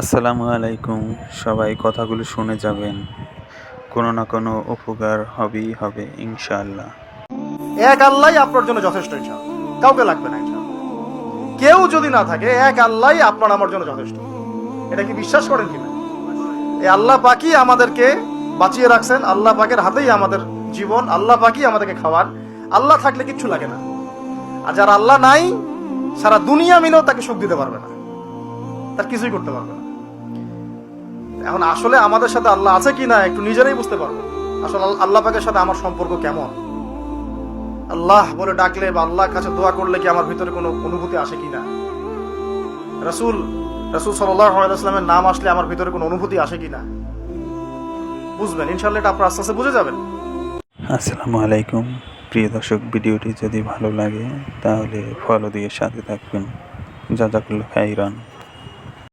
আসসালামু আলাইকুম। সবাই কথাগুলো শুনে যাবেন। কোনো না কোনো উপকার হবেই হবে, ইনশাআল্লাহ। এক আল্লাহ আপনার জন্য যথেষ্ট ইনশাআল্লাহ। কাউকে লাগবে না ইনশাআল্লাহ। কেউ যদি না থাকে, এক আল্লাহ আপনার আমার জন্য যথেষ্ট। এটা কি বিশ্বাস করেন কিনা? এই আল্লাহ পাকি আমাদেরকে বাঁচিয়ে রাখছেন। আল্লাহ পাকের হাতেই আমাদের জীবন, আল্লাহ পাকি আমাদেরকে খাওয়ার আল্লাহ থাকলে কিচ্ছু লাগে না। আর যার আল্লাহ নাই, সারা দুনিয়া মিলেও তাকে সুখ দিতে পারবে না। তার কিছুই করতে পারবে না। এখন আসলে আমাদের সাথে আল্লাহ আছে কি না একটু নিজেরাই বুঝতে পারব। আসলে আল্লাহ পাকের সাথে আমার সম্পর্ক কেমন? আল্লাহ বলে ডাকলে বা আল্লাহর কাছে দোয়া করলে কি আমার ভিতরে কোনো অনুভূতি আসে কি না? রাসূল রাসূল সাল্লাল্লাহু নাম আসলে আমার ভিতরে কোনো অনুভূতি আসে কি না? বুঝবেন, ইনশাআল্লাহ এটা আপনার আস্তে আস্তে বুঝে যাবেন। আসসালামু আলাইকুম। প্রিয় দর্শক, ভিডিওটি যদি ভালো লাগে তাহলে ফলো দিয়ে সাথে থাকবেন। জাজাকুল্লাহ খাইরান